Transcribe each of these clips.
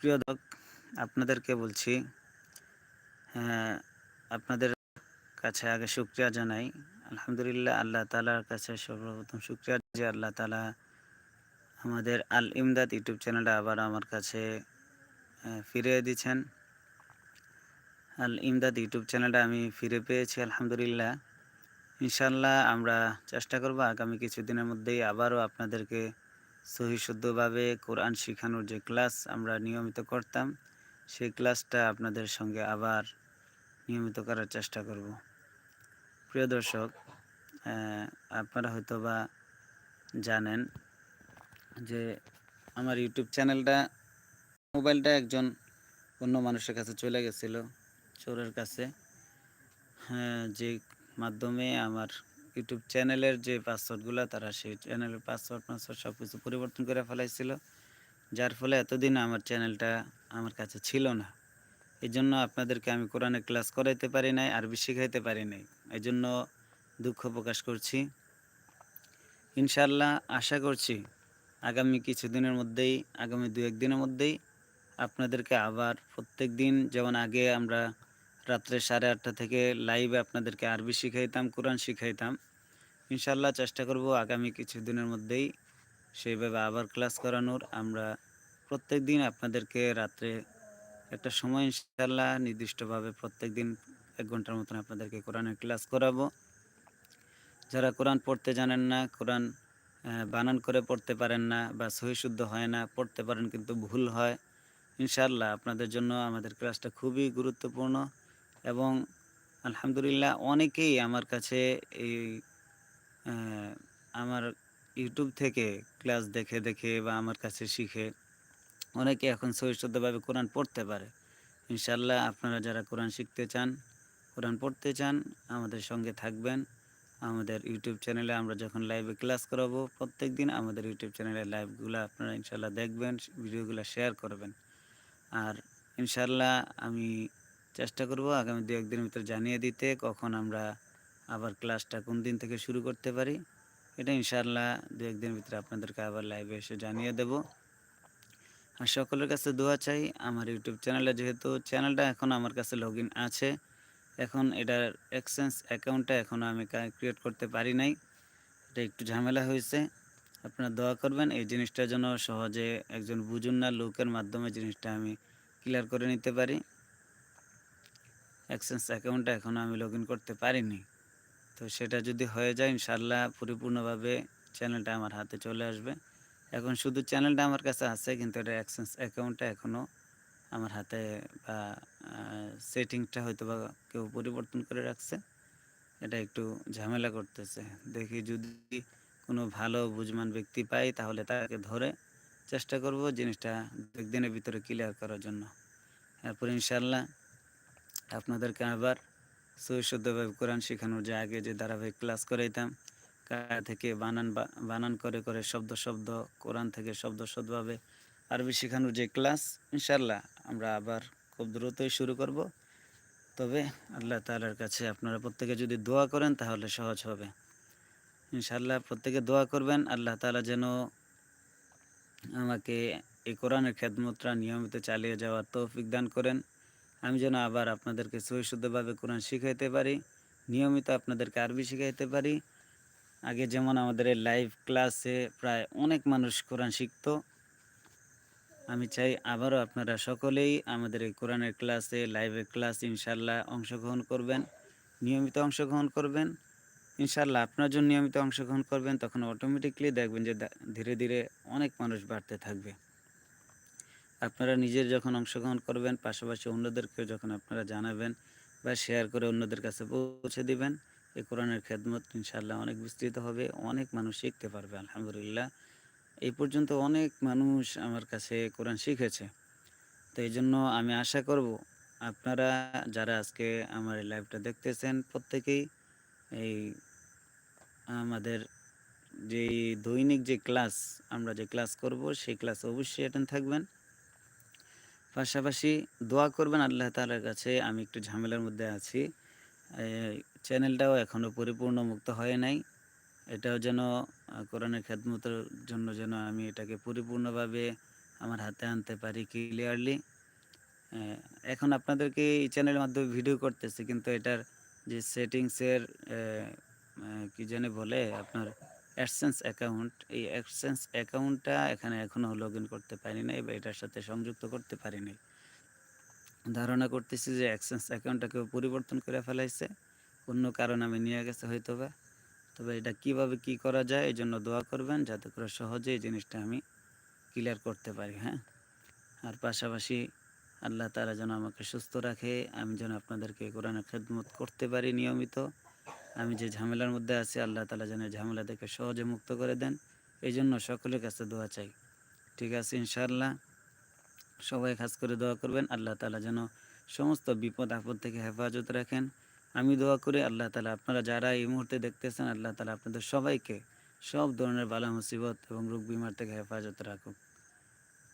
প্রিয় দর্শক আপনাদেরকে বলছি হ্যাঁ, আপনাদের কাছে আগে শুক্রিয়া জানাই। আলহামদুলিল্লাহ আল্লাহ তালার কাছে সর্বপ্রথম শুক্রিয়া যে আল্লাহ তালা আমাদের আল ইমদাদ ইউটিউব চ্যানেলটা আবার আমার কাছে ফিরিয়ে দিচ্ছেন আল ইমদাদ ইউটিউব চ্যানেলটা আমি ফিরে পেয়েছি আলহামদুলিল্লাহ। ইনশাল্লাহ আমরা চেষ্টা করব আগামী কিছুদিনের মধ্যেই আবারও আপনাদেরকে সহি শুদ্ধভাবে কোরআন শেখানোর যে ক্লাস আমরা নিয়মিত করতাম, সেই ক্লাসটা আপনাদের সঙ্গে আবার নিয়মিত করার চেষ্টা করব। প্রিয় দর্শক আপনারা হয়তো বা জানেন যে আমার ইউটিউব চ্যানেলটা মোবাইলটা একজন অন্য মানুষের কাছে চলে গেছিল, চোরের কাছে। হ্যাঁ যে মাধ্যমে আমার ইউটিউব চ্যানেলের যে পাসওয়ার্ডগুলো তারা সেই চ্যানেলের পাসওয়ার্ড পাসওয়ার্ড সব কিছু পরিবর্তন করে ফেলাইছিল। যার ফলে এতদিন আমার চ্যানেলটা আমার কাছে ছিল না। এই জন্য আপনাদেরকে আমি কোরআনে ক্লাস করাইতে পারি নাই, আরবি শিখাইতে পারি নাই। এই জন্য দুঃখ প্রকাশ করছি। ইনশাল্লাহ আশা করছি আগামী কিছুদিনের মধ্যেই, আগামী দু একদিনের মধ্যেই আপনাদেরকে আবার প্রত্যেক দিন যেমন আগে আমরা রাত্রে সাড়ে আটটা থেকে লাইভে আপনাদেরকে আরবি শিখাইতাম, কোরআন শিখাইতাম ইনশাল্লাহ চেষ্টা করব আগামী কিছুদিনের মধ্যেই সেইভাবে আবার ক্লাস করানোর। আমরা প্রত্যেক দিন আপনাদেরকে রাত্রে একটা সময় ইনশাল্লাহ নির্দিষ্টভাবে প্রত্যেক দিন এক ঘণ্টার মতন আপনাদেরকে কোরআনের ক্লাস করাবো। যারা কোরআন পড়তে জানেন না, কোরআন বানান করে পড়তে পারেন না বা সহিশুদ্ধ হয় না, পড়তে পারেন কিন্তু ভুল হয় ইনশাল্লাহ আপনাদের জন্য আমাদের ক্লাসটা খুবই গুরুত্বপূর্ণ। এবং আলহামদুলিল্লাহ অনেকেই আমার কাছে এই আমার ইউটিউব থেকে ক্লাস দেখে দেখে বা আমার কাছে শিখে অনেকে এখন সহিষ্ণুভাবে কোরআন পড়তে পারে। ইনশাল্লাহ আপনারা যারা কোরআন শিখতে চান, কোরআন পড়তে চান, আমাদের সঙ্গে থাকবেন। আমাদের ইউটিউব চ্যানেলে আমরা যখন লাইভে ক্লাস করাবো প্রত্যেক দিন আমাদের ইউটিউব চ্যানেলে লাইভগুলো আপনারা ইনশাল্লাহ দেখবেন ভিডিওগুলো শেয়ার করবেন। আর ইনশাল্লাহ আমি চেষ্টা করব আগামী দু একদিনের ভিতরে জানিয়ে দিতে কখন আমরা আবার ক্লাসটা কোন দিন থেকে শুরু করতে পারি, এটা ইনশাল্লাহ দু একদিনের ভিতরে আপনাদেরকে আবার লাইভে এসে জানিয়ে দেব। আর সকলের কাছে দোয়া চাই, আমার ইউটিউব চ্যানেলে যেহেতু চ্যানেলটা এখন আমার কাছে লগ আছে, এখন এটার এক্সচেঞ্জ অ্যাকাউন্টটা এখনও আমি ক্রিয়েট করতে পারি নাই, এটা একটু ঝামেলা হয়েছে। আপনারা দোয়া করবেন, এই জিনিসটা যেন সহজে একজন বুঝুন না, লোকের মাধ্যমে জিনিসটা আমি ক্লিয়ার করে নিতে পারি। এক্সচেঞ্জ অ্যাকাউন্টটা এখনও আমি লগ করতে পারিনি। তো সেটা যদি হয়ে যায় ইনশাল্লাহ পরিপূর্ণভাবে চ্যানেলটা আমার হাতে চলে আসবে। এখন শুধু চ্যানেলটা আমার কাছে আছে, কিন্তু এটা এক্সচেঞ্জ অ্যাকাউন্টটা এখনও আমার হাতে বা সেটিংসটা হয়তো বা কেউ পরিবর্তন করে রাখছে। এটা একটু ঝামেলা করতেছে। দেখি যদি কোনো ভালো বুঝমান ব্যক্তি পাই, তাহলে তাকে ধরে চেষ্টা করব জিনিসটা একদিনের ভিতরে ক্লিয়ার করার জন্য। এরপর ইনশাল্লাহ আপনাদেরকে আবার সৈশুদ্ধভাবে কোরআন শেখানোর যে আগে যে ধারাবাহিক ক্লাস করাইতাম কায়া থেকে বানান বানান করে করে শব্দ শব্দ, কোরআন থেকে শব্দ শব্দভাবে আরবি শেখানোর যে ক্লাস ইনশাল্লাহ আমরা আবার খুব দ্রুতই শুরু করব। তবে আল্লাহ তালার কাছে আপনারা প্রত্যেকে যদি দোয়া করেন তাহলে সহজ হবে। ইনশাল্লাহ প্রত্যেকে দোয়া করবেন, আল্লাহ তালা যেন আমাকে এই কোরআনের খেদমতটা নিয়মিত চালিয়ে যাওয়ার তৌফিক দান করেন। আমি যেন আবার আপনাদেরকে সহিশুদ্ধভাবে কোরআন শিখাইতে পারি, নিয়মিত আপনাদেরকে আরবি শিখাইতে পারি। আগে যেমন আমাদের লাইভ ক্লাসে প্রায় অনেক মানুষ কোরআন শিখতো। আমি চাই আবারও আপনারা সকলেই আমাদের এই কোরআনের ক্লাসে লাইভের ক্লাস ইনশাল্লাহ অংশগ্রহণ করবেন, নিয়মিত অংশগ্রহণ করবেন। ইনশাল্লাহ আপনার জন্য নিয়মিত অংশগ্রহণ করবেন, তখন অটোমেটিকলি দেখবেন যে ধীরে ধীরে অনেক মানুষ বাড়তে থাকবে। আপনারা নিজের যখন অংশগ্রহণ করবেন, পাশাপাশি অন্যদেরকে যখন আপনারা জানাবেন বা শেয়ার করে অন্যদের কাছে পৌঁছে দিবেন, এই কোরআনের খেদমত ইনশাল্লাহ অনেক বিস্তৃত হবে, অনেক মানুষ শিখতে পারবে, আলহামদুলিল্লাহ। এই পর্যন্ত অনেক মানুষ আমার কাছে কোরআন শিখেছে। তো এই জন্য আমি আশা করব, আপনারা যারা আজকে আমার এই লাইভটা দেখতেছেন, প্রত্যেকেই এই আমাদের যে দৈনিক যে ক্লাস আমরা যে ক্লাস করব, সেই ক্লাসে অবশ্যই অ্যাটেন্ড থাকবেন। পাশাপাশি দোয়া করবেন আল্লাহ তাআলার কাছে। আমি একটু ঝামেলার মধ্যে আছি। চ্যানেলটাও এখনও পরিপূর্ণ মুক্ত হয় নাই। এটাও যেন কোরআনের খেদমতের জন্য যেন আমি এটাকে পরিপূর্ণভাবে আমার হাতে আনতে পারি ক্লিয়ারলি এখন আপনাদেরকে এই চ্যানেলের মাধ্যমে ভিডিও করতেছি, কিন্তু এটার যে সেটিংসের কি জানি বলে আপনার অ্যাডসেন্স অ্যাকাউন্ট, এই অ্যাডসেন্স অ্যাকাউন্টটা এখানে এখনও লগ ইন করতে পারি নাই বা এটার সাথে সংযুক্ত করতে পারি নাই। ধারণা করতেছি যে অ্যাক্সেন্স অ্যাকাউন্টটাকেও পরিবর্তন করে ফেলাইছে, অন্য কারণ আমি নিয়ে গেছে হয়তো বা তবে এটা কীভাবে কি করা যায় এই জন্য দোয়া করবেন যাতে করে সহজে এই জিনিসটা আমি ক্লিয়ার করতে পারি হ্যাঁ? আর পাশাপাশি আল্লাহ তালা যেন আমাকে সুস্থ রাখে, আমি যেন আপনাদেরকে কোরআনের খেদমত করতে পারি নিয়মিত। আমি যে ঝামেলার মধ্যে আছি, আল্লাহ তালা যেন ঝামেলা থেকে সহজে মুক্ত করে দেন। এই জন্য সকলের কাছে দোয়া চাই। ঠিক আছে, ইনশাআল্লাহ। সবাই খাস করে দোয়া করবেন। আল্লাহ তালা যেন সমস্ত বিপদ, আপদ থেকে হেফাজত রাখেন। আমি দোয়া করি, আল্লাহ তালা আপনারা যারা এই মুহূর্তে দেখতেছেন, আল্লাহ তালা আপনাদের সবাইকে সব ধরনের বালা মুসিবত এবং রোগ বিমার থেকে হেফাজত রাখুক।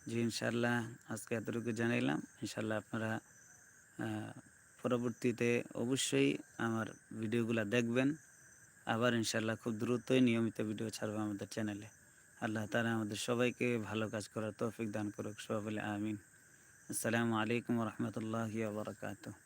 জি ইনশাল্লাহ আজকে এতটুকু জানাইলাম। ইনশাল্লাহ আপনারা পরবর্তীতে অবশ্যই আমার ভিডিওগুলো দেখবেন। আবার ইনশাল্লাহ খুব দ্রুতই নিয়মিত ভিডিও ছাড়বো আমাদের চ্যানেলে। আল্লাহ তালা আমাদের সবাইকে ভালো কাজ করার তৌফিক দান করুক। সবাই আমিন। আসসালামু আলাইকুম রহমতুল্লাহ বারকাতুহ।